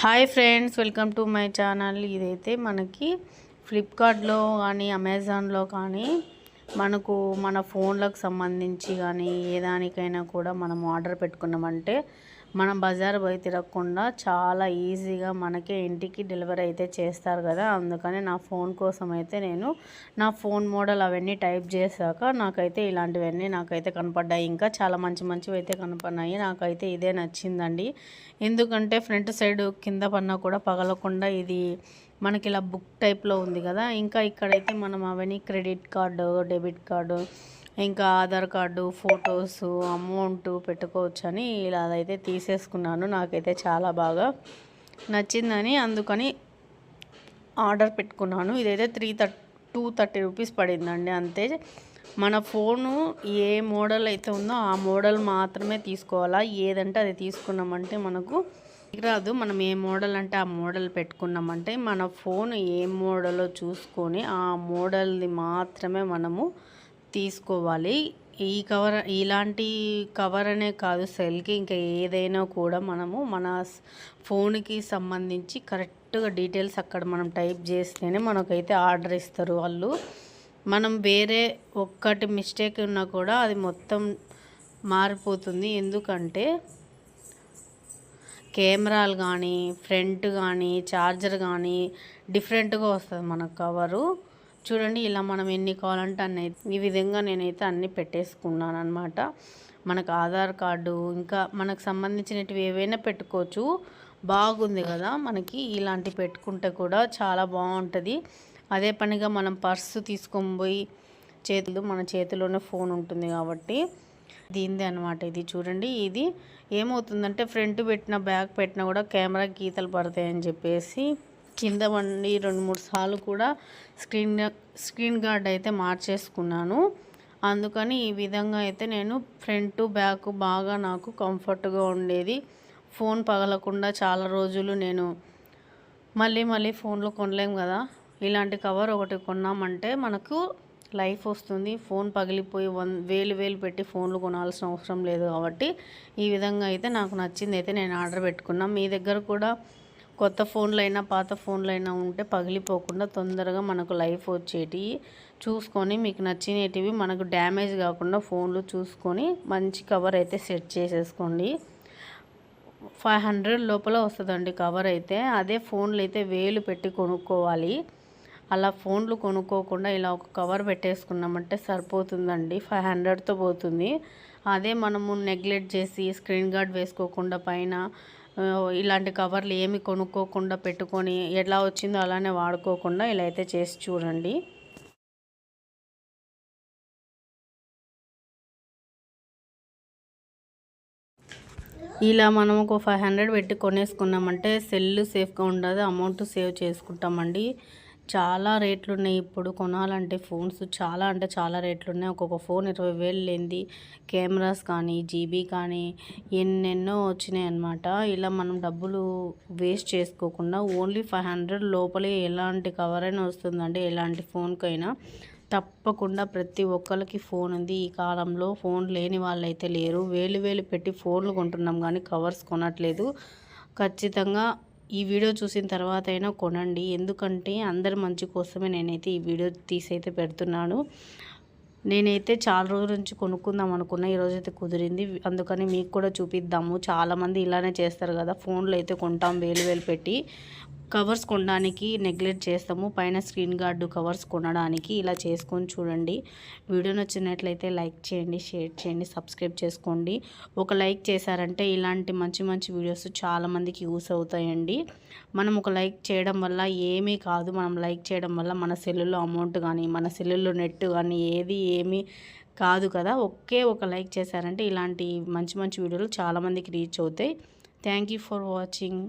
Hi friends welcome to my channel. ఇదైతే మనకి ఫ్లిప్కార్ట్లో కానీ అమెజాన్లో కానీ మనకు మన ఫోన్లకు సంబంధించి కానీ ఏ దానికైనా కూడా మనం ఆర్డర్ పెట్టుకున్నామంటే మనం బజార్ పోయి తిరగకుండా చాలా ఈజీగా మనకే ఇంటికి డెలివరీ అయితే చేస్తారు కదా. అందుకని నా ఫోన్ కోసం అయితే నేను నా ఫోన్ మోడల్ అవన్నీ టైప్ చేశాక నాకైతే ఇలాంటివన్నీ నాకైతే కనపడ్డాయి. ఇంకా చాలా మంచి మంచివి అయితే కనపడినాయి నాకైతే ఇదే నచ్చిందండి. ఎందుకంటే ఫ్రంట్ సైడ్ కింద పన్నా కూడా పగలకుండా ఇది మనకి ఇలా బుక్ టైప్లో ఉంది కదా. ఇంకా ఇక్కడైతే మనం అవన్నీ క్రెడిట్ కార్డు డెబిట్ కార్డు ఇంకా ఆధార్ కార్డు ఫొటోస్ అమౌంట్ పెట్టుకోవచ్చని ఇలా అదైతే తీసేసుకున్నాను. నాకైతే చాలా బాగా నచ్చిందని అందుకని ఆర్డర్ పెట్టుకున్నాను. ఇదైతే three thirty two thirty rupees పడిందండి అంతే. మన ఫోను ఏ మోడల్ అయితే ఉందో ఆ మోడల్ మాత్రమే తీసుకోవాలా? ఏదంటే అది తీసుకున్నామంటే మనకు రాదు. మనం ఏ మోడల్ అంటే ఆ మోడల్ పెట్టుకున్నామంటే మన ఫోన్ ఏ మోడలో చూసుకొని ఆ మోడల్ది మాత్రమే మనము తీసుకోవాలి. ఈ కవర్ ఇలాంటి కవర్ అనే కాదు సెల్కి ఇంకా ఏదైనా కూడా మనము మన ఫోన్కి సంబంధించి కరెక్ట్గా డీటెయిల్స్ అక్కడ మనం టైప్ చేస్తేనే మనకైతే ఆర్డర్ ఇస్తారు వాళ్ళు. మనం వేరే ఒక్కటి మిస్టేక్ ఉన్నా కూడా అది మొత్తం మారిపోతుంది. ఎందుకంటే కెమెరాలు కానీ ఫ్రంట్ కానీ ఛార్జర్ కానీ డిఫరెంట్గా వస్తుంది మన కవరు. చూడండి ఇలా మనం ఎన్ని కావాలంటే అన్ని ఈ విధంగా నేనైతే అన్నీ పెట్టేసుకున్నాను అనమాట మనకు ఆధార్ కార్డు ఇంకా మనకు సంబంధించినవి ఏవైనా పెట్టుకోవచ్చు. బాగుంది కదా మనకి ఇలాంటి పెట్టుకుంటే కూడా చాలా బాగుంటుంది. అదే పనిగా మనం పర్సు తీసుకొని పోయి చేతులు మన చేతిలోనే ఫోన్ ఉంటుంది కాబట్టి. దీనిది అనమాట ఇది చూడండి ఇది ఏమవుతుందంటే ఫ్రంట్ పెట్టిన బ్యాగ్ పెట్టినా కూడా కెమెరా గీతలు పడతాయని చెప్పేసి కింద వండి రెండు మూడు సార్లు కూడా స్క్రీన్ స్క్రీన్ గార్డ్ అయితే మార్చేసుకున్నాను. అందుకని ఈ విధంగా అయితే నేను ఫ్రంట్ బ్యాక్ బాగా నాకు కంఫర్ట్గా ఉండేది. ఫోన్ పగలకుండా చాలా రోజులు నేను మళ్ళీ మళ్ళీ ఫోన్లో కొనలేం కదా. ఇలాంటి కవర్ ఒకటి కొన్నామంటే మనకు లైఫ్ వస్తుంది. ఫోన్ పగిలిపోయి వన్ వేలు వేలు పెట్టి ఫోన్లు కొనాల్సిన అవసరం లేదు కాబట్టి ఈ విధంగా అయితే నాకు నచ్చింది అయితే నేను ఆర్డర్ పెట్టుకున్నా. మీ దగ్గర కూడా కొత్త ఫోన్లు అయినా పాత ఫోన్లు అయినా ఉంటే పగిలిపోకుండా తొందరగా మనకు లైఫ్ వచ్చేటివి చూసుకొని మీకు నచ్చినటివి మనకు డ్యామేజ్ కాకుండా ఫోన్లు చూసుకొని మంచి కవర్ అయితే సెట్ చేసేసుకోండి. ఫైవ్ హండ్రెడ్ లోపల వస్తుందండి కవర్ అయితే. అదే ఫోన్లు అయితే వేలు పెట్టి కొనుక్కోవాలి. అలా ఫోన్లు కొనుక్కోకుండా ఇలా ఒక కవర్ పెట్టేసుకున్నామంటే సరిపోతుందండి. ఫైవ్ హండ్రెడ్తో పోతుంది. అదే మనము నెగ్లెక్ట్ చేసి స్క్రీన్ గార్డ్ వేసుకోకుండా పైన ఇలాంటి కవర్లు ఏమి కొనుక్కోకుండా పెట్టుకొని ఎలా వచ్చిందో అలానే వాడుకోకుండా ఇలా అయితే చేసి చూడండి. ఇలా మనం ఒక ఫైవ్ హండ్రెడ్ పెట్టి కొనేసుకున్నామంటే సెల్ సేఫ్గా ఉండదు అమౌంట్ సేవ్ చేసుకుంటామండి. చాలా రేట్లు ఉన్నాయి ఇప్పుడు కొనాలంటే ఫోన్స్ చాలా అంటే చాలా రేట్లు ఉన్నాయి ఒక్కొక్క ఫోన్ ఇరవై వేలు లేనిది. కెమెరాస్ కానీ జీబీ కానీ ఎన్నెన్నో వచ్చినాయి అనమాట ఇలా మనం డబ్బులు వేస్ట్ చేసుకోకుండా ఓన్లీ ఫైవ్ హండ్రెడ్ లోపలే ఎలాంటి కవర్ అయినా వస్తుందండి. ఎలాంటి ఫోన్కైనా తప్పకుండా ప్రతి ఒక్కరికి ఫోన్ ఉంది. ఈ కాలంలో ఫోన్ లేని వాళ్ళైతే లేరు. వేలు వేలు పెట్టి ఫోన్లు కొంటున్నాం కానీ కవర్స్ కొనట్లేదు. ఖచ్చితంగా ఈ వీడియో చూసిన తర్వాత అయినా కొనండి. ఎందుకంటే అందరి మంచి కోసమే నేనైతే ఈ వీడియో తీసైతే పెడుతున్నాను. నేనైతే చాలా రోజుల నుంచి కొనుక్కుందాం అనుకున్నా. ఈరోజు అయితే కుదిరింది. అందుకని మీకు కూడా చూపిద్దాము. చాలామంది ఇలానే చేస్తారు కదా. ఫోన్లో అయితే కొంటాం. వేలు వేలు పెట్టి కవర్స్ కొనడానికి నెగ్లెక్ట్ చేస్తాము. పైన స్క్రీన్ గార్డు కవర్స్ కొనడానికి ఇలా చేసుకొని చూడండి. వీడియో నచ్చినట్లయితే లైక్ చేయండి షేర్ చేయండి సబ్స్క్రైబ్ చేసుకోండి. ఒక లైక్ చేశారంటే ఇలాంటి మంచి మంచి వీడియోస్ చాలామందికి యూస్ అవుతాయండి. మనం ఒక లైక్ చేయడం వల్ల ఏమీ కాదు. మనం లైక్ చేయడం వల్ల మన సెల్లులో అమౌంట్ కానీ మన సెల్లులో నెట్ కానీ ఏది ఏమీ కాదు కదా. ఒకే ఒక లైక్ చేశారంటే ఇలాంటి మంచి మంచి వీడియోలు చాలామందికి రీచ్ అవుతాయి. Thank for watching.